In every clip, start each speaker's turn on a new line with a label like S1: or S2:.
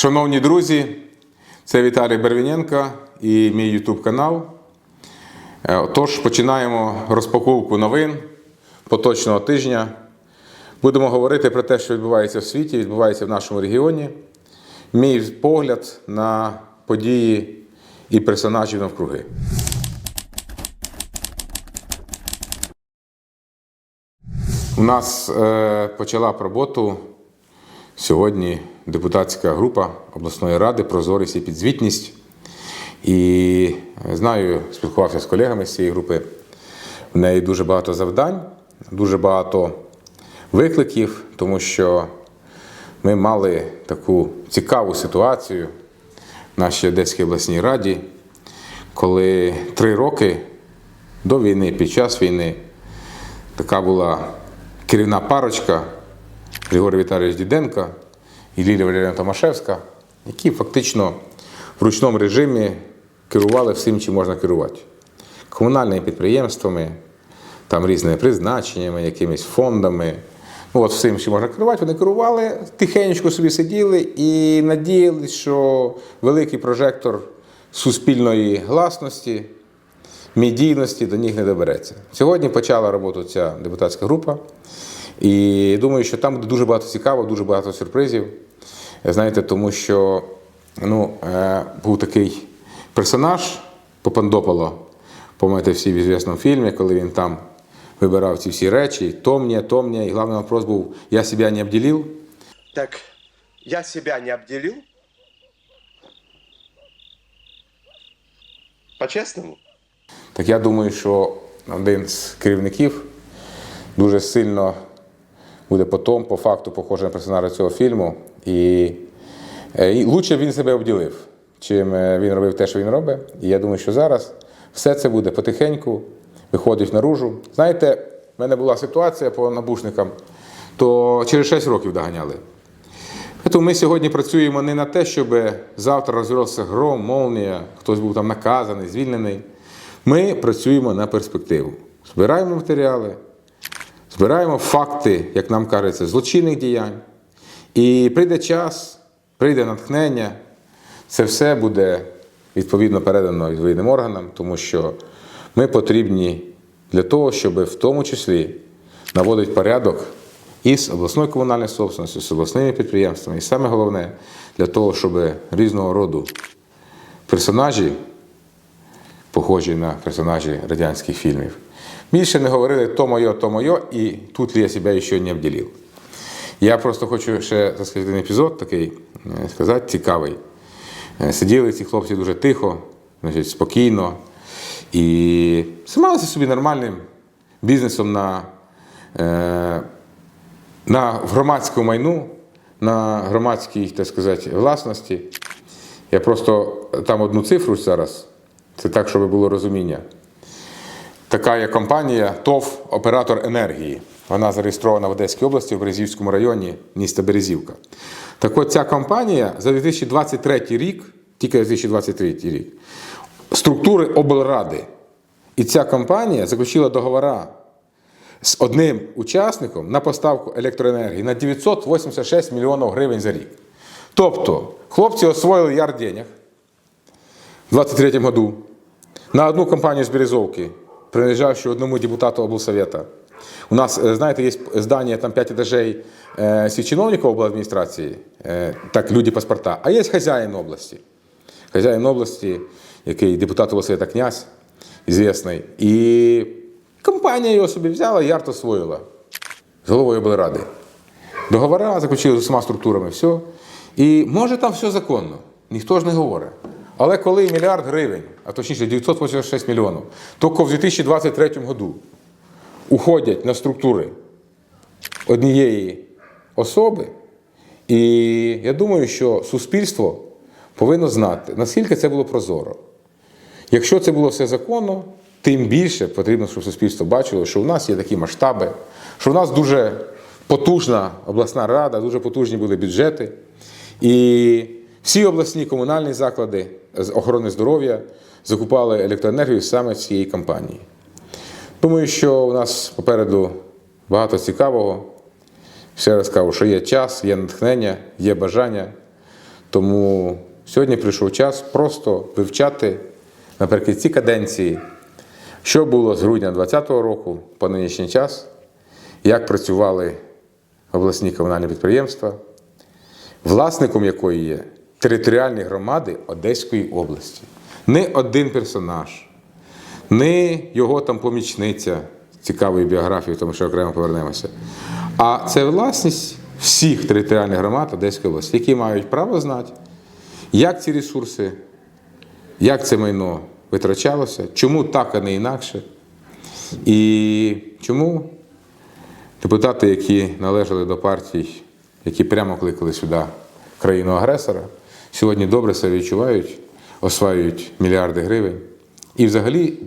S1: Шановні друзі, це Віталій Бервіненко і мій YouTube канал. Е, Тож починаємо розпаковку новин поточного тижня. Будемо говорити про те, що відбувається в світі, відбувається в нашому регіоні. Мій погляд на події і персонажів навкруги. У нас е, почала роботу сьогодні депутатська група обласної ради Прозорість і підзвітність. І е, знаю, спілкувався з колегами з цієї групи. В неї дуже багато завдань, дуже багато викликів, тому що ми мали таку цікаву ситуацію в нашій Одеській обласній раді, коли три роки до війни, під час війни, така була керівна парочка Григорій Віталійович Діденко і Лілія Валеріївна Томашевська, які фактично в ручному режимі керували всім, чим можна керувати. Комунальними підприємствами, там різними призначеннями, якимись фондами. Ну, от всім, чим можна керувати, вони керували, тихенько собі сиділи і надіялись, що великий прожектор суспільної гласності, медійності до них не добереться. Сьогодні почала роботу ця депутатська група. І думаю, що там буде дуже багато цікавого, дуже багато сюрпризів. Знаєте, тому що ну, е, був такий персонаж Попандополо, пам'ятаєте всі в звісному фільмі, коли він там вибирав ці всі речі, то мені, то мені, і головний вопрос був: я себе не обділив.
S2: Так я себя не обделил? По-честному?
S1: Так я думаю, що один з керівників дуже сильно буде потом, по факту, похожий на персонажа цього фільму. І, е, і лучше він себе обділив, чим е, він робив те, що він робить. І я думаю, що зараз все це буде потихеньку, виходить наружу. Знаєте, в мене була ситуація по набушникам, то через 6 років доганяли. Тому ми сьогодні працюємо не на те, щоб завтра розгорався гром, молнія, хтось був там наказаний, звільнений. Ми працюємо на перспективу. Збираємо матеріали, збираємо факти, як нам кажеться, злочинних діянь. І прийде час, прийде натхнення, це все буде відповідно передано відповідним органам, тому що ми потрібні для того, щоб в тому числі наводити порядок із обласною комунальною собственністю, з обласними підприємствами. І саме головне для того, щоб різного роду персонажі, похожі на персонажі радянських фільмів, більше не говорили то моє, то моє, і тут я себе ще не обділив. Я просто хочу ще так сказати, епізод такий е, сказати, цікавий. Е, Сиділи ці хлопці дуже тихо, значить, спокійно і займалися собі нормальним бізнесом на, е, на громадському майну, на громадській, так сказати, власності. Я просто там одну цифру зараз, це так, щоб було розуміння. Така є компанія ТОВ Оператор енергії. Вона зареєстрована в Одеській області, в Березівському районі міста Березівка. Так от ця компанія за 2023 рік, тільки 2023 рік, структури облради. І ця компанія заключила договора з одним учасником на поставку електроенергії на 986 мільйонів гривень за рік. Тобто, хлопці освоїли ярд денег в 2023 году на одну компанію з Березовки, принадлежавши одному депутату облсовета. У нас, е, знаєте, є здання, там 5 етажей е, всіх чиновників обладміністрації, е, так, люди паспорта, а є хазяїн області. Хазяїн області, який депутат облсовета князь, звісний. І компанія його собі взяла, ярд освоїла з головою облради. Договора заключили з усіма структурами, все. І може там все законно, ніхто ж не говорить. Але коли мільярд гривень, а точніше 986 мільйонів, тільки в 2023 году уходять на структури однієї особи, і я думаю, що суспільство повинно знати, наскільки це було прозоро. Якщо це було все законно, тим більше потрібно, щоб суспільство бачило, що у нас є такі масштаби, що в нас дуже потужна обласна рада, дуже потужні були бюджети. І всі обласні комунальні заклади з охорони здоров'я закупали електроенергію саме цієї компанії. Думаю, що у нас попереду багато цікавого. Ще раз кажу, що є час, є натхнення, є бажання. Тому сьогодні прийшов час просто вивчати наприкінці каденції, що було з грудня 2020 року по нинішній час, як працювали обласні комунальні підприємства, власником якої є територіальні громади Одеської області. Не один персонаж, не його там помічниця з цікавою біографією, тому що окремо повернемося. А це власність всіх територіальних громад Одеської області, які мають право знати, як ці ресурси, як це майно витрачалося, чому так, а не інакше. І чому депутати, які належали до партій, які прямо кликали сюди країну-агресора, сьогодні добре себе відчувають, осваюють мільярди гривень і взагалі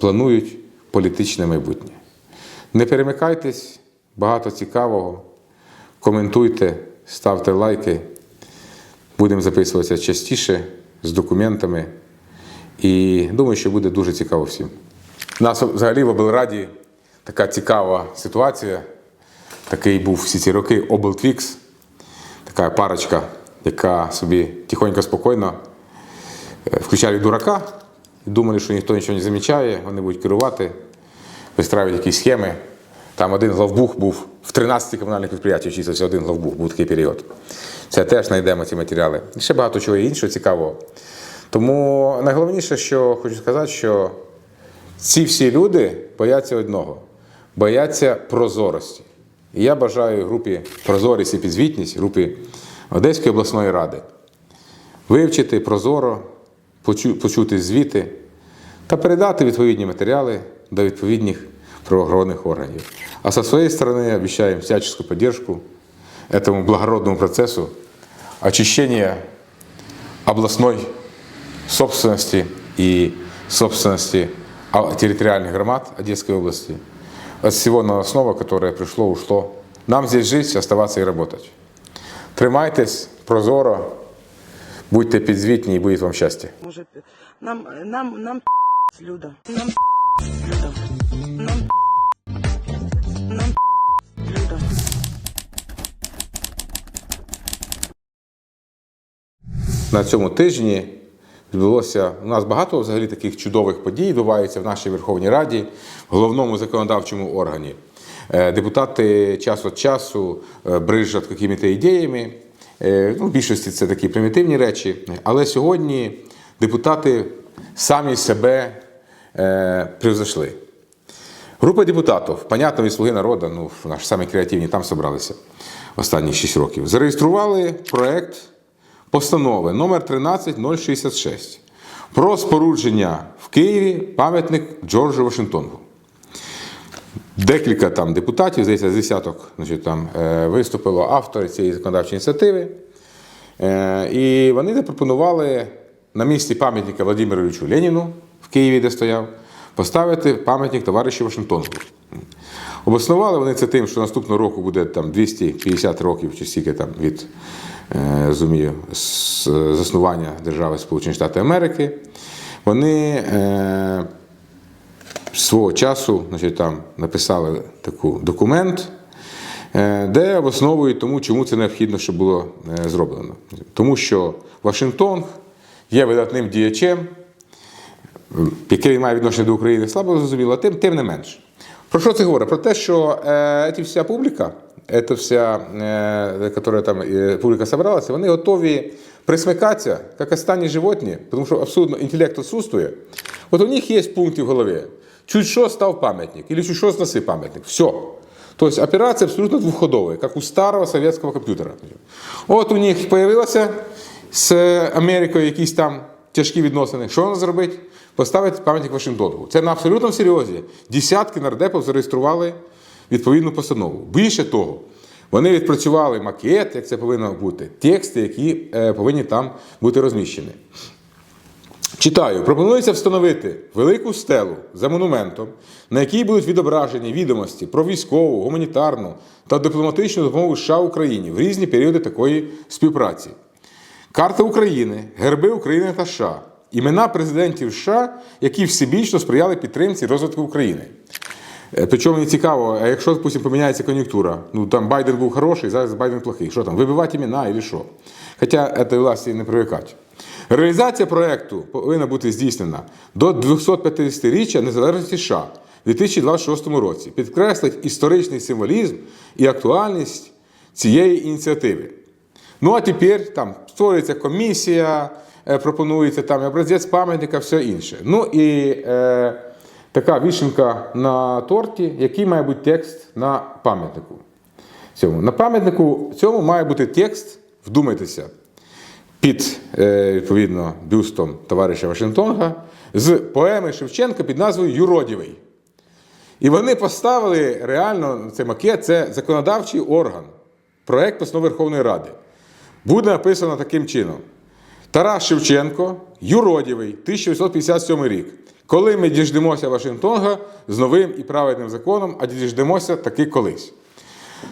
S1: планують політичне майбутнє. Не перемикайтесь, багато цікавого. Коментуйте, ставте лайки. Будемо записуватися частіше з документами. І думаю, що буде дуже цікаво всім. У нас взагалі в облраді така цікава ситуація. Такий був всі ці роки облтвікс, така парочка, яка собі тихонько, спокійно е, включали дурака і думали, що ніхто нічого не замічає, вони будуть керувати, вистраюють якісь схеми. Там один главбух був в 13 комунальних підприємствах, числився один главбух, був такий період. Це теж знайдемо ці матеріали. І ще багато чого іншого цікавого. Тому найголовніше, що хочу сказати, що ці всі люди бояться одного бояться прозорості. І я бажаю групі Прозорість і підзвітність, групі Одеської обласної ради вивчити прозоро, почу- почути звіти та передати відповідні матеріали до відповідних правоохоронних органів. А со своей стороны обещаем всяческую поддержку этому благородному процессу очищения областной собственности и собственности а- территориальных громад Одесской области от всего новостного, которое пришло, ушло. Нам здесь жить, оставаться и работать. Тримайтесь прозоро, будьте підзвітні і буде вам щастя.
S3: Може, нам, нам, нам Люда. Нам Люда. Нам нам Люда.
S1: на цьому тижні відбулося у нас багато взагалі таких чудових подій відбувається в нашій Верховній Раді, в головному законодавчому органі. Е, Депутати час від часу е, брижать якими-то ідеями. Е, Ну, в більшості це такі примітивні речі. Але сьогодні депутати самі себе превзошли. Група депутатів, понятно, від «Слуги народу, ну, наші самі креативні там зібралися останні 6 років, зареєстрували проект постанови номер 13066 про спорудження в Києві пам'ятник Джорджу Вашингтону. Декілька там депутатів, здається, з десяток значить, там, е, виступило автори цієї законодавчої ініціативи. Е, І вони запропонували на місці пам'ятника Владимиру Іллічу Леніну в Києві, де стояв, поставити пам'ятник товаришу Вашингтону. Обоснували вони це тим, що наступного року буде там 250 років чи стільки там від е, розумію, заснування держави Сполучені Штати Америки. Вони свого часу значить, там написали таку документ, е, де обосновують тому, чому це необхідно, щоб було е, зроблено. Тому що Вашингтон є видатним діячем, він має відношення до України, слабо зрозуміло, тим, тим не менш. Про що це говорить? Про те, що е, ці вся публіка, ця вся, е, яка там е, публіка зібралася, вони готові присмикатися, як останні животні, тому що абсолютно інтелект відсутствує. От у них є пункти в голові. Чуть що став пам'ятник, або чуть що сноси пам'ятник. Все. Тобто операція абсолютно двухходовая, як у старого совєтського комп'ютера. От у них з'явилося з Америкою якісь там тяжкі відносини. Що вона зробить? Поставити пам'ятник Вашингтону. Це на абсолютному серйозі. Десятки нардепів зареєстрували відповідну постанову. Більше того, вони відпрацювали макет, як це повинно бути, тексти, які е, повинні там бути розміщені. Читаю, пропонується встановити велику стелу за монументом, на якій будуть відображені відомості про військову, гуманітарну та дипломатичну допомогу США Україні в різні періоди такої співпраці. Карта України, герби України та США, імена президентів США, які всебічно сприяли підтримці розвитку України. Е, Причому мені цікаво, а якщо, допустим, поміняється кон'юнктура, ну там Байден був хороший, зараз Байден плохий. Що там, вибивати імена і що? Хоча цієї власті не привикати. Реалізація проєкту повинна бути здійснена до 250-річчя незалежності США у 2026 році. Підкреслить історичний символізм і актуальність цієї ініціативи. Ну а тепер там створюється комісія, е, пропонується там образець пам'ятника, все інше. Ну і е, така вішенка на торті, який має бути текст на пам'ятнику. Цьому. На пам'ятнику цьому має бути текст, вдумайтеся, під е, відповідно бюстом товариша Вашингтонга з поеми Шевченка під назвою Юродівий. І вони поставили реально цей макет, це законодавчий орган, проект постанови Верховної Ради. Буде написано таким чином: Тарас Шевченко, Юродівий, 1857 рік. Коли ми діждемося Вашингтонга з новим і праведним законом, а діждемося таки колись.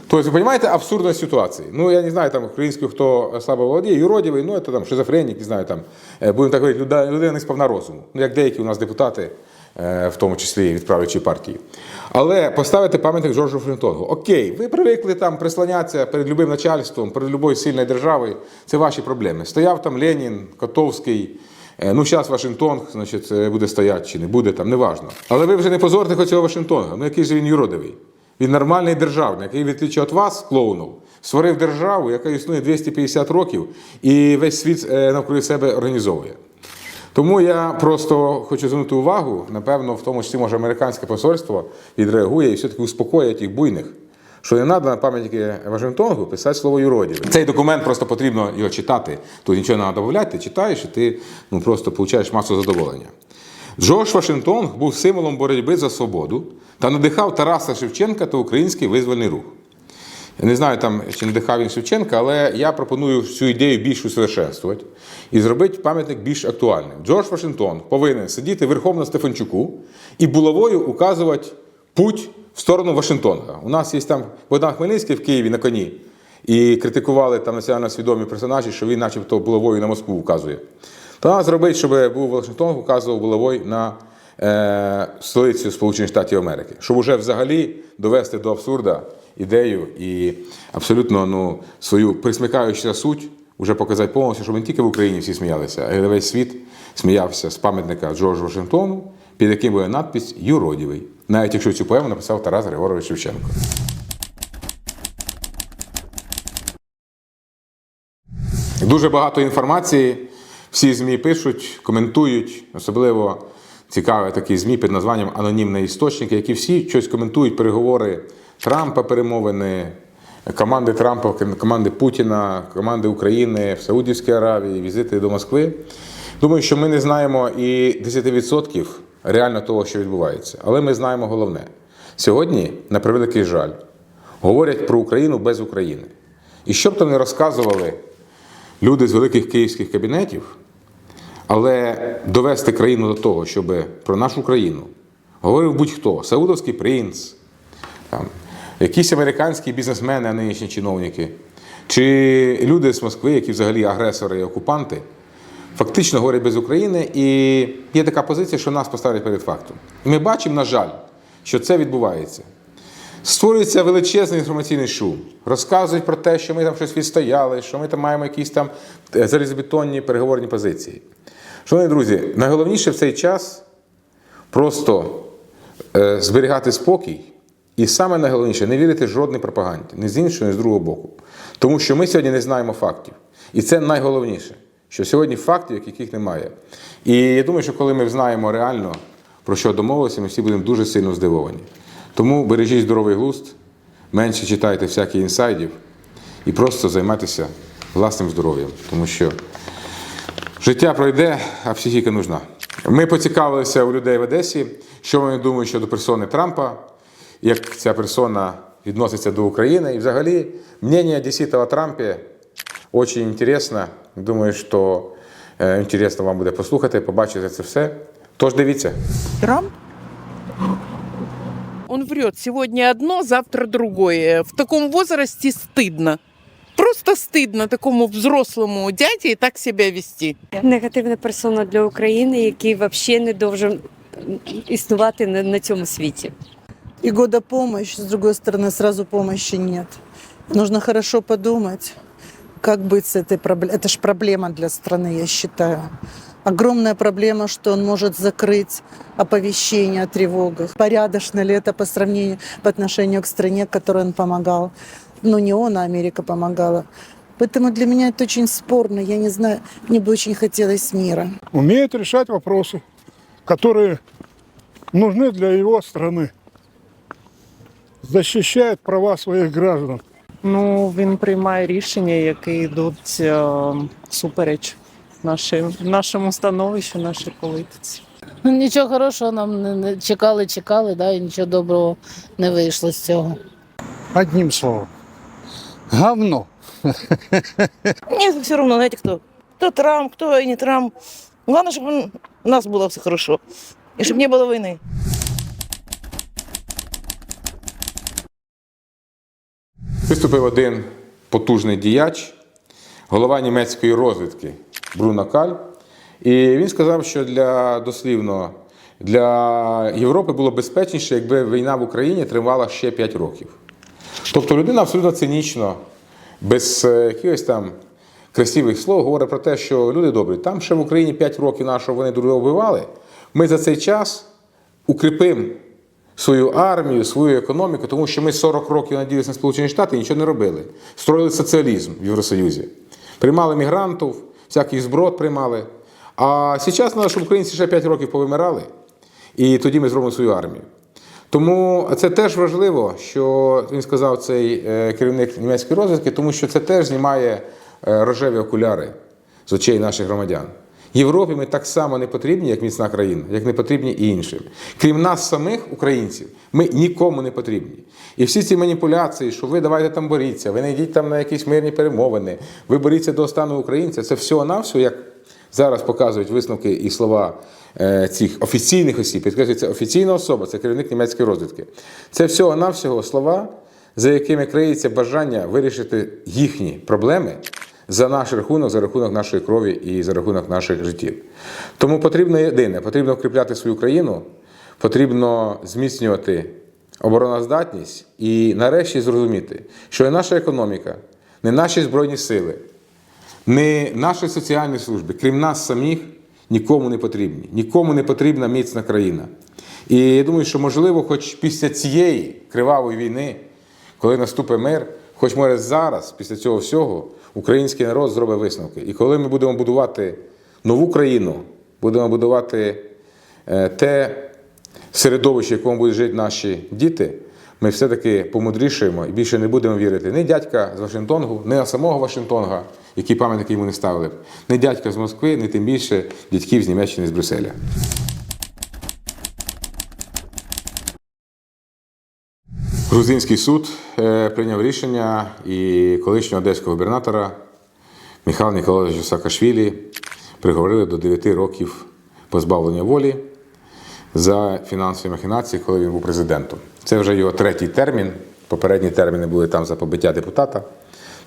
S1: Тобто, ви розумієте абсурдність ситуації. Ну, я не знаю, там українською, хто слабо володіє, юродівий, ну, це там шизофренік, не знаю, там, е, будемо так говорити, людина не сповна розуму. Ну, як деякі у нас депутати, е, в тому числі від правлячої партії. Але поставити пам'ятник Джорджу Флінтонгу. Окей, ви привикли там прислонятися перед любим начальством, перед любою сильною державою. Це ваші проблеми. Стояв там Ленін, Котовський. Е, Ну, зараз Вашингтон, значить, е, буде стояти чи не буде, там, неважно. Але ви вже не позорте цього Вашингтона. Ну, який же він юродивий? Він нормальний державник, який, відлічі від вас, клоунів, створив державу, яка існує 250 років, і весь світ е, навколо себе організовує. Тому я просто хочу звернути увагу, напевно, в тому числі, може, американське посольство відреагує і все-таки успокоїть їх буйних, що не треба на пам'ятники Вашингтонгу писати слово юродів. Цей документ просто потрібно його читати. Тут нічого не треба додати, ти читаєш, і ти ну, просто отримуєш масу задоволення. Джордж Вашингтон був символом боротьби за свободу та надихав Тараса Шевченка та український визвольний рух. Я не знаю, там, чи надихав він Шевченка, але я пропоную цю ідею більш усовершенствувати і зробити пам'ятник більш актуальним. Джордж Вашингтон повинен сидіти верхом на Стефанчуку і булавою указувати путь в сторону Вашингтона. У нас є там Богдан Хмельницький в Києві на коні, і критикували там національно свідомі персонажі, що він, начебто, булавою на Москву указує. Треба зробити, щоб був Вашингтон, указував булавою на е, столицю Сполучених Штатів Америки, щоб уже взагалі довести до абсурда ідею і абсолютно ну, свою присмикаючу суть вже показати повністю, щоб не тільки в Україні всі сміялися, а й весь світ сміявся з пам'ятника Джорджу Вашингтону, під яким буде надпись Юродівий, навіть якщо цю поему написав Тарас Григорович Шевченко. Дуже багато інформації. Всі ЗМІ пишуть, коментують, особливо цікаві такі ЗМІ під названням Анонімний істочник, які всі щось коментують переговори Трампа, перемовини, команди Трампа, команди Путіна, команди України в Саудівській Аравії, візити до Москви. Думаю, що ми не знаємо і 10% реально того, що відбувається. Але ми знаємо головне: сьогодні, на превеликий жаль, говорять про Україну без України. І що б то не розказували люди з великих київських кабінетів, але довести країну до того, щоб про нашу країну говорив будь-хто, Саудовський принц, там, якісь американські бізнесмени, а нинішні чиновники, чи люди з Москви, які взагалі агресори і окупанти, фактично говорять без України, і є така позиція, що нас поставлять перед фактом. І ми бачимо, на жаль, що це відбувається. Створюється величезний інформаційний шум. Розказують про те, що ми там щось відстояли, що ми там маємо якісь там е, залізобетонні переговорні позиції. Шановні друзі, найголовніше в цей час просто е, зберігати спокій. І саме найголовніше не вірити жодній пропаганді, ні з іншого, ні з другого боку. Тому що ми сьогодні не знаємо фактів. І це найголовніше, що сьогодні фактів, яких немає. І я думаю, що коли ми знаємо реально, про що домовилися, ми всі будемо дуже сильно здивовані. Тому бережіть здоровий глузд, менше читайте всяких інсайдів і просто займайтеся власним здоров'ям, тому що життя пройде, а психіка нужна. Ми поцікавилися у людей в Одесі, що вони думають щодо персони Трампа, як ця персона відноситься до України. І взагалі мнення одесита о Трампі дуже інтересно. Думаю, що е, інтересно вам буде послухати, побачити це все. Тож дивіться.
S3: Трамп?
S4: Он врет. Сегодня одно, завтра другое. В таком возрасте стыдно. Просто стыдно такому взрослому дяде так себя вести.
S5: негативна персона для України, який взагалі не должен існувати на, на цьому світі.
S6: И года помощь, с другой стороны, сразу помощи нет. Нужно хорошо подумать, Как быть с этой проблемой? Это же проблема для страны, я считаю. Огромная проблема, что он может закрыть оповещение о тревогах. Порядочно ли это по сравнению, по отношению к стране, которой он помогал? Ну, не он, а Америка помогала. Поэтому для меня это очень спорно. Я не знаю, мне бы очень хотелось мира.
S7: умеет решать вопросы, которые нужны для его страны. Защищает права своих граждан.
S8: Ну, він приймає рішення, які йдуть е, супереч нашій, нашому становищу, нашій політиці.
S9: Ну, Нічого хорошого нам не, не чекали, чекали, да, і нічого доброго не вийшло з цього.
S7: Одним словом. Говно.
S3: Мне все равно, знаете, кто. Кто Трамп, кто и не Трамп. Главное, чтобы у нас было все хорошо. И чтобы не было войны.
S1: Виступив один потужний діяч, голова німецької розвідки Бруно Каль. І він сказав, що для дослівно для Європи було безпечніше, якби війна в Україні тривала ще 5 років. Тобто людина абсолютно цинічно, без е, якихось там красивих слов, говорить про те, що люди добрі, там ще в Україні 5 років нашого вони друг друга вбивали. Ми за цей час укріпимо свою армію, свою економіку, тому що ми 40 років надіялися на Сполучені Штати і нічого не робили. Строїли соціалізм в Євросоюзі. Приймали мігрантів, всяких зброд приймали. А зараз треба, щоб українці ще 5 років повимирали, і тоді ми зробимо свою армію. Тому це теж важливо, що він сказав цей е, керівник німецької розвідки, тому що це теж знімає е, рожеві окуляри з очей наших громадян. Європі ми так само не потрібні, як міцна країна, як не потрібні і іншим. Крім нас самих, українців, ми нікому не потрібні. І всі ці маніпуляції, що ви давайте там боріться, ви не йдіть там на якісь мирні перемовини, ви боріться до останнього українця, це всього навсього як зараз показують висновки і слова е, цих офіційних осіб, підкреслюю, це офіційна особа, це керівник німецької розвідки. Це всього навсього слова, за якими криється бажання вирішити їхні проблеми за наш рахунок, за рахунок нашої крові і за рахунок наших життів. Тому потрібно єдине, потрібно укріпляти свою країну, потрібно зміцнювати обороноздатність і нарешті зрозуміти, що і наша економіка, не наші збройні сили, не наші соціальні служби, крім нас самих, нікому не потрібні. Нікому не потрібна міцна країна. І я думаю, що можливо, хоч після цієї кривавої війни, коли наступить мир, хоч може зараз, після цього всього, український народ зробить висновки. І коли ми будемо будувати нову країну, будемо будувати е, те середовище, в якому будуть жити наші діти, ми все-таки помудрішаємо і більше не будемо вірити ні дядька з Вашингтонгу, ні на самого Вашингтонга, які пам'ятники йому не ставили б, ні дядька з Москви, ні тим більше дядьків з Німеччини з Брюсселя. Грузинський суд е, прийняв рішення і колишнього одеського губернатора Михайла Ніколаєвича Саакашвілі приговорили до 9 років позбавлення волі за фінансові махінації, коли він був президентом. Це вже його третій термін. Попередні терміни були там за побиття депутата.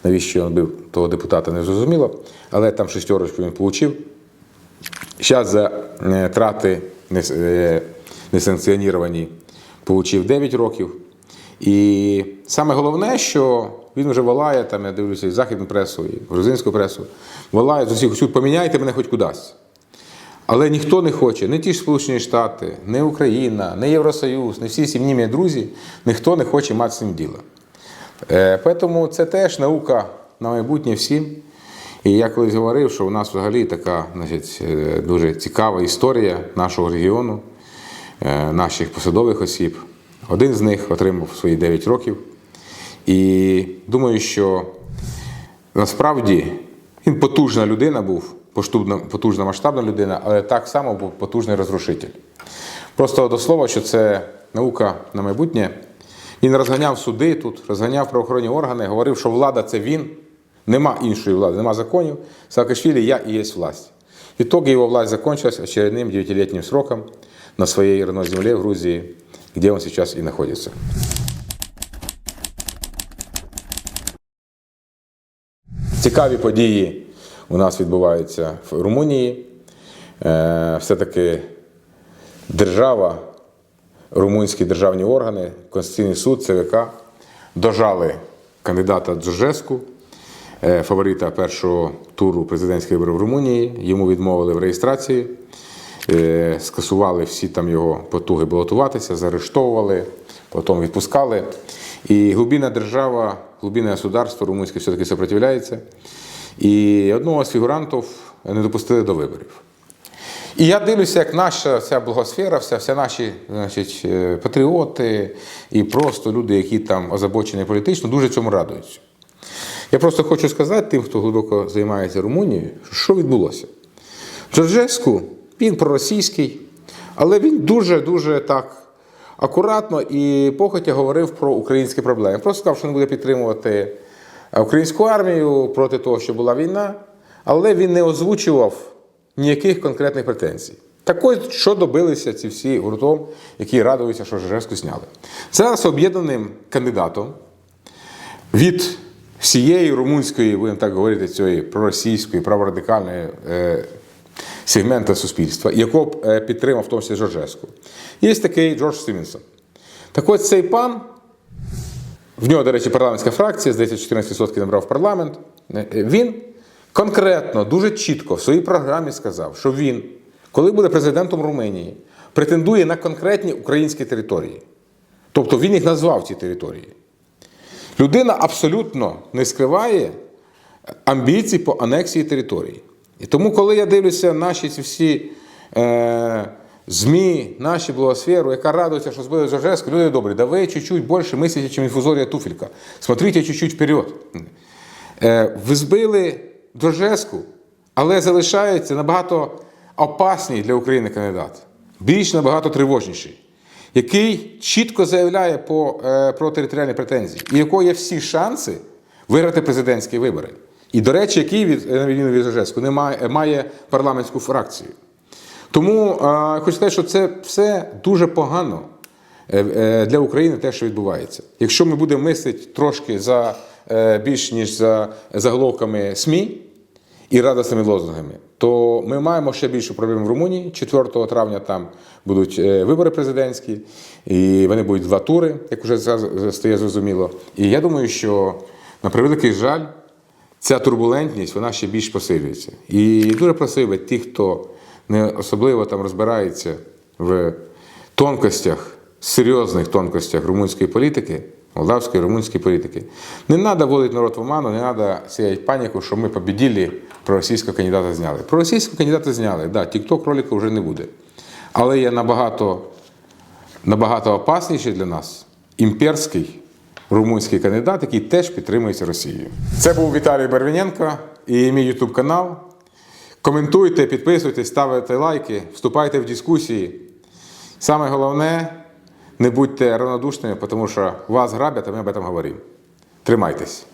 S1: Навіщо він бив того депутата, не зрозуміло. Але там шестерочку він отримав. Зараз за е, трати е, несанкціоніровані отримав 9 років. І саме головне, що він вже волає, там я дивлюся і західну пресу, і грузинську пресу, волає з усіх усюд, поміняйте мене хоч кудись. Але ніхто не хоче, не ті ж Сполучені Штати, не Україна, не Євросоюз, не всі сім'ї друзі, ніхто не хоче мати з цим діла. Е, Тому це теж наука на майбутнє всім. І я колись говорив, що у нас взагалі така значить, е, дуже цікава історія нашого регіону, е, наших посадових осіб. Один з них отримав свої 9 років. І думаю, що насправді він потужна людина був, потужна масштабна людина, але так само був потужний розрушитель. Просто до слова, що це наука на майбутнє. Він розганяв суди тут, розганяв правоохоронні органи, говорив, що влада це він, нема іншої влади, нема законів. Саакашвілі я і є власть. Итоге его власть закончилась очередным девятилетним сроком на своей родной земле в Грузии, где он сейчас и находится. Цікаві події у нас відбуваються в Румунії. Е, Все-таки держава, румунські державні органи, Конституційний суд, ЦВК дожали кандидата Джорджеску. е, фаворита першого туру президентських виборів в Румунії. Йому відмовили в реєстрації, скасували всі там його потуги балотуватися, заарештовували, потім відпускали. І глубинна держава, глубинне государство румунське все-таки сопротивляється. І одного з фігурантів не допустили до виборів. І я дивлюся, як наша вся благосфера, вся, вся наші значить, е, патріоти і просто люди, які там озабочені політично, дуже цьому радуються. Я просто хочу сказати тим, хто глибоко займається Румунією, що відбулося. Джорджеску, він проросійський, але він дуже-дуже так акуратно і похотя говорив про українські проблеми. Просто сказав, що не буде підтримувати українську армію проти того, що була війна, але він не озвучував ніяких конкретних претензій. Так ось, що добилися ці всі гуртом, які радуються, що Жежевську зняли. Зараз об'єднаним кандидатом від всієї румунської, будемо так говорити, цієї проросійської, праворадикальної е, сегмента суспільства, якого б, е, підтримав в тому числі Жоржеску, є такий Джордж Стівенсон. Так ось цей пан, в нього, до речі, парламентська фракція, здається, 14% набрав парламент. Е, Він конкретно, дуже чітко в своїй програмі сказав, що він, коли буде президентом Румунії, претендує на конкретні українські території. Тобто він їх назвав ці території. Людина абсолютно не скриває амбіцій по анексії території. І тому, коли я дивлюся наші ці всі е, ЗМІ, наші блогосферу, яка радується, що збили Жоржеску, люди добрі, да ви чуть-чуть більше мислите, ніж інфузорія туфелька. Смотрите чуть-чуть вперед. Е, ви збили Жоржеску, але залишається набагато опасній для України кандидат, більш набагато тривожніший який чітко заявляє по, е, про територіальні претензії, і якого є всі шанси виграти президентські вибори. І, до речі, який від на відміну від Жожецького, не має, має парламентську фракцію. Тому е, хочу сказати, що це все дуже погано е, е, для України, те, що відбувається. Якщо ми будемо мислити трошки за е, більш ніж за заголовками СМІ і радісними лозунгами, то ми маємо ще більшу проблему в Румунії. 4 травня там будуть е, вибори президентські, і вони будуть два тури, як вже стає зрозуміло. І я думаю, що на превеликий жаль, ця турбулентність вона ще більш посилюється. І дуже просив тих, хто не особливо там розбирається в тонкостях, серйозних тонкостях румунської політики, молдавської румунської політики. Не треба вводити народ в оману, не треба сіяти паніку, що ми побіділи, проросійського кандидата зняли. Проросійського кандидата зняли, да, тік-ток ролика вже не буде. Але є набагато, набагато опасніший для нас імперський румунський кандидат, який теж підтримується Росією. Це був Віталій Барвіненко і мій YouTube канал. Коментуйте, підписуйтесь, ставте лайки, вступайте в дискусії. Саме головне, не будьте равнодушними, тому що вас грабять, а ми об этом говоримо. Тримайтесь.